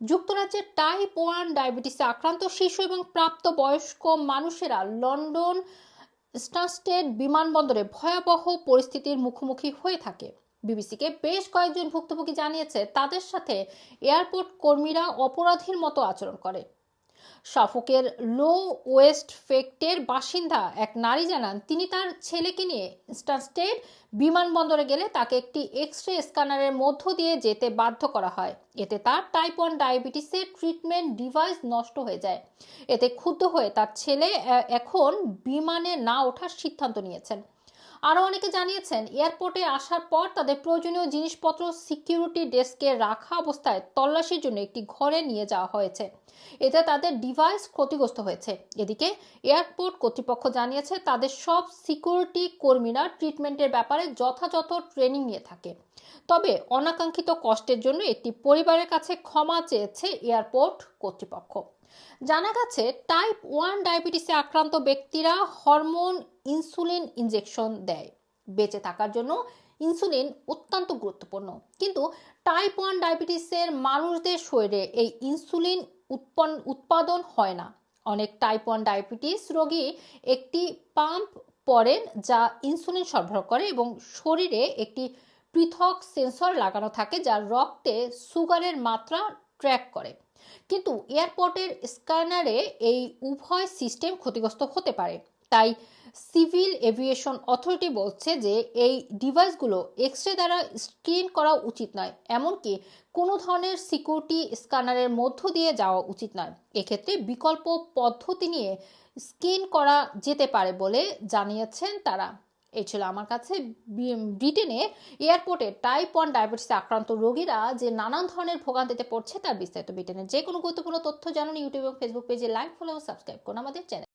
যুক্তরাজ্যের type one ডায়াবেটিসে আক্রান্ত শিশু এবং প্রাপ্ত বয়স্ক মানুষেরা লন্ডন স্টানস্টেড বিমানবন্দরে ভয়াবহ পরিস্থিতির মুখোমুখি হয়ে থাকে। বিবিসিকে বেশ কয়েকজন ভুক্তভোগী জানিয়েছে, তাদের সাথে এয়ারপোর্ট কর্মীরা অপরাধীর মতো আচরণ করে। সাফকের লো ওয়েস্ট ফেক্টের বাসিন্দা এক নারী জানান, তিনি তার ছেলেকে নিয়ে স্টানস্টেড বিমানবন্দরে গেলে তাকে একটি এক্স রে স্ক্যানারের মধ্য দিয়ে যেতে বাধ্য করা হয়। এতে তার টাইপ ওয়ান ডায়াবেটিসের ট্রিটমেন্ট ডিভাইস নষ্ট হয়ে যায়। এতে ক্ষুব্ধ হয়ে তার ছেলে এখন বিমানে না ওঠার সিদ্ধান্ত নিয়েছেন। আরও অনেকে জানিয়েছেন, এয়ারপোর্টে আসার পর তাদের প্রয়োজনীয় জিনিসপত্র সিকিউরিটি ডেস্কে রাখা অবস্থায় তল্লাশির জন্য একটি ঘরে নিয়ে যাওয়া হয়েছে। এতে তাদের ডিভাইস ক্ষতিগ্রস্ত হয়েছে। এদিকে এয়ারপোর্ট কর্তৃপক্ষ জানিয়েছে, তাদের সব সিকিউরিটি কর্মীরা ট্রিটমেন্টের ব্যাপারে যথাযথ ট্রেনিং নিয়ে থাকে। তবে অনাকাঙ্ক্ষিত কষ্টের জন্য একটি পরিবারের কাছে ক্ষমা চেয়েছে এয়ারপোর্ট কর্তৃপক্ষ। জানা গেছে টাইপ ওয়ান ডায়াবেটিসে আক্রান্ত ব্যক্তিরা হরমোন ইনসুলিন ইনজেকশন দেয়। বেঁচে থাকার জন্য ইনসুলিন অত্যন্ত গুরুত্বপূর্ণ। কিন্তু টাইপ ওয়ান ডায়াবেটিসের মানুষদের শরীরে এই ইনসুলিন উৎপন্ন উৎপাদন হয় না। অনেক টাইপ ওয়ান ডায়াবেটিস রোগী একটি পাম্প পড়েন যা ইনসুলিন সরবরাহ করে এবং শরীরে একটি পৃথক সেন্সর লাগানো থাকে যা রক্তে সুগারের মাত্রা ট্র্যাক করে। কিন্তু এয়ারপোর্টের স্ক্যানারে এই উভয় সিস্টেম ক্ষতিগ্রস্ত হতে পারে। তাই সিভিল এভিয়েশন অথরিটি বলছে যে এই ডিভাইসগুলো এক্স রে দ্বারা স্ক্রিন করা উচিত নয়, এমনকি কোনো ধরনের সিকিউরিটি স্ক্যানারের মধ্য দিয়ে যাওয়া উচিত নয়। এক্ষেত্রে বিকল্প পদ্ধতি নিয়ে স্ক্রিন করা যেতে পারে বলে জানিয়েছেন তারা। এই ছিল আমার কাছে। ব্রিটেনে এয়ারপোর্টে টাইপ ওয়ান ডায়াবেটিসে আক্রান্ত রোগীরা যে নানান ধরনের ভোগান্তিতে পড়ছে তার বিস্তারিত ব্রিটেনের যে কোনো গুরুত্বপূর্ণ তথ্য জানুন ইউটিউব এবং ফেসবুক পেজে লাইক ফলো সাবস্ক্রাইব করুন আমাদের চ্যানেল